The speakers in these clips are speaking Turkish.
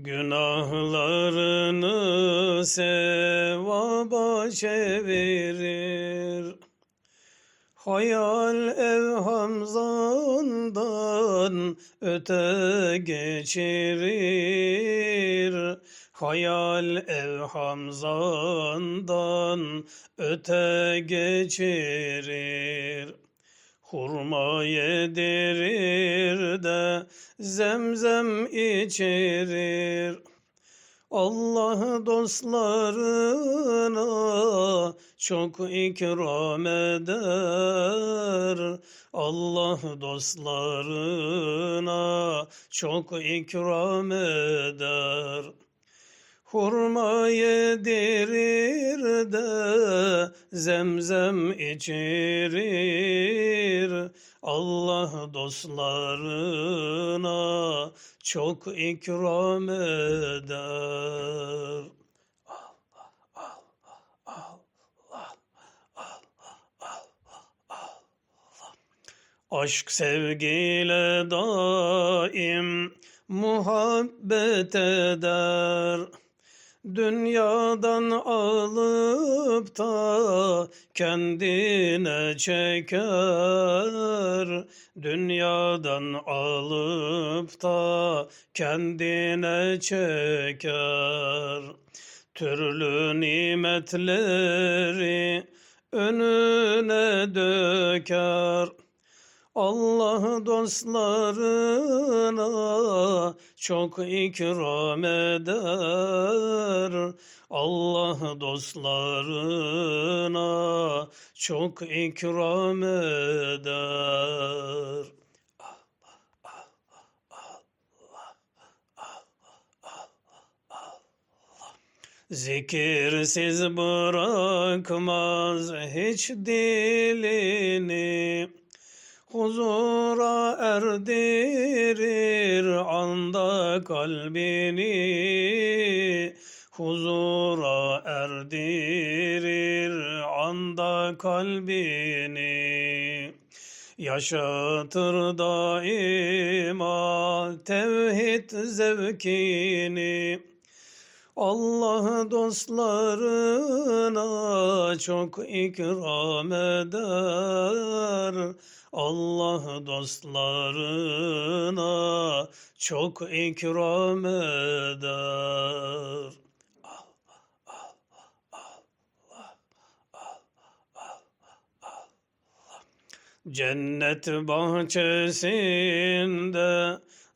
Günahlarını sevaba çevirir. Hayal evham zandan öte geçirir. Hayal evham zandan öte geçirir. Hurma yedirir de zemzem içirir. Allah dostlarına çok ikram eder. Allah dostlarına çok ikram eder. Hurma yedirir de zemzem içirir. Allah dostlarına çok ikram eder. Aşk sevgiyle daim muhabbet eder. Dünyadan alıp da kendine çeker. Dünyadan alıp da kendine çeker. Türlü nimetleri önüne döker. Allah dostlarına çok ikram eder. Allah dostlarına çok ikram eder. Zikirsiz bırakmaz hiç dilini. Huzura erdirir anda kalbini. Huzura erdirir anda kalbini. Yaşatır daima tevhid zevkini Allah dostlarına çok ikram eder. Allah dostlarına çok ikram eder. Cennet bahçesinde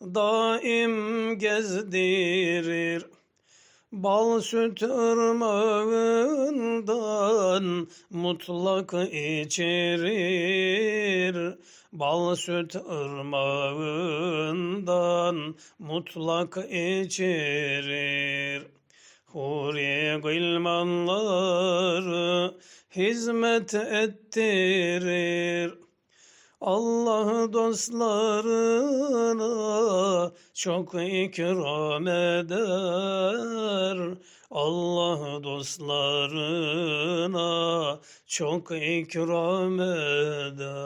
daim gezdirir. Bal süt ırmağından mutlak içirir. Bal süt ırmağından mutlak içirir. Huri gılmanları hizmet ettirir. Allah dostlarına çok ikram eder. Allah dostlarına çok ikram eder.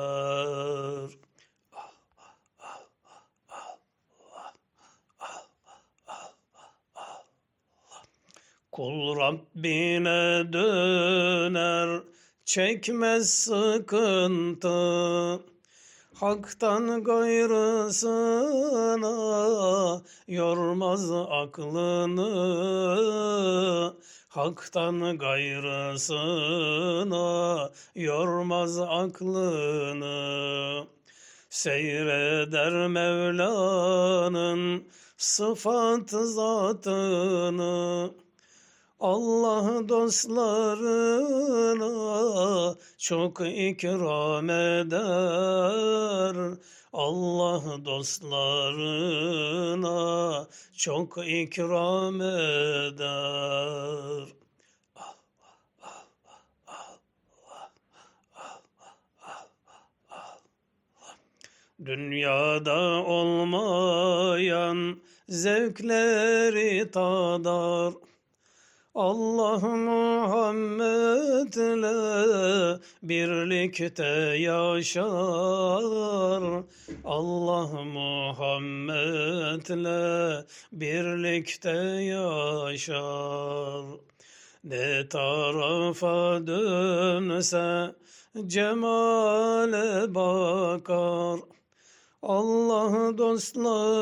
Kul Rabbine döner, çekmez sıkıntı. Hak'tan gayrısına yormaz aklını. Hak'tan gayrısına yormaz aklını. Seyreder Mevla'nın sıfat zatını. Allah dostlarına çok ikram eder. Allah dostlarına çok ikram eder. Dünyada olmayan zevkleri tadar. Allah Muhammed'le birlikte yaşar. Allah Muhammed'le birlikte yaşar. Ne tarafa dönse cemale bakar. Allah dostlarına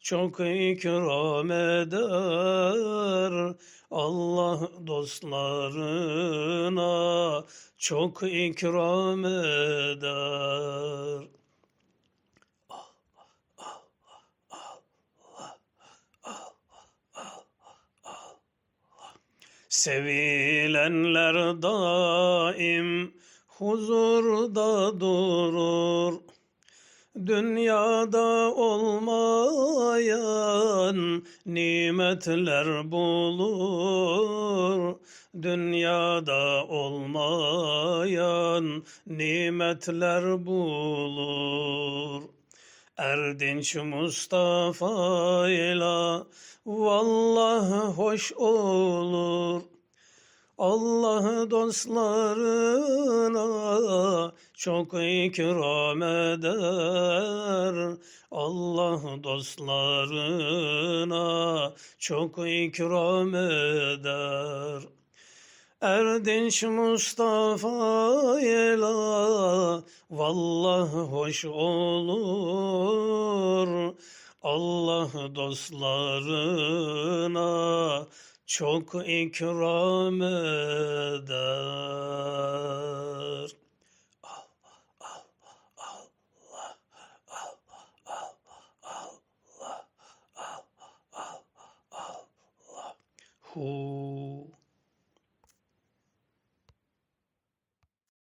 çok ikram eder. Allah dostlarına çok ikram eder. Sevilenler daim huzurda durur. Dünyada olmayan nimetler bulur. Dünyada olmayan nimetler bulur. Erdinç Mustafa ile vallah hoş olur. Allah dostlarına çok ikram eder. Allah dostlarına çok ikram eder. Erdinç Mustafa ile vallah hoş olur. Allah Allah dostlarına çok ikram eder. Allah, Allah, Allah, Allah, Allah, Allah, Allah, Allah, Allah. Hu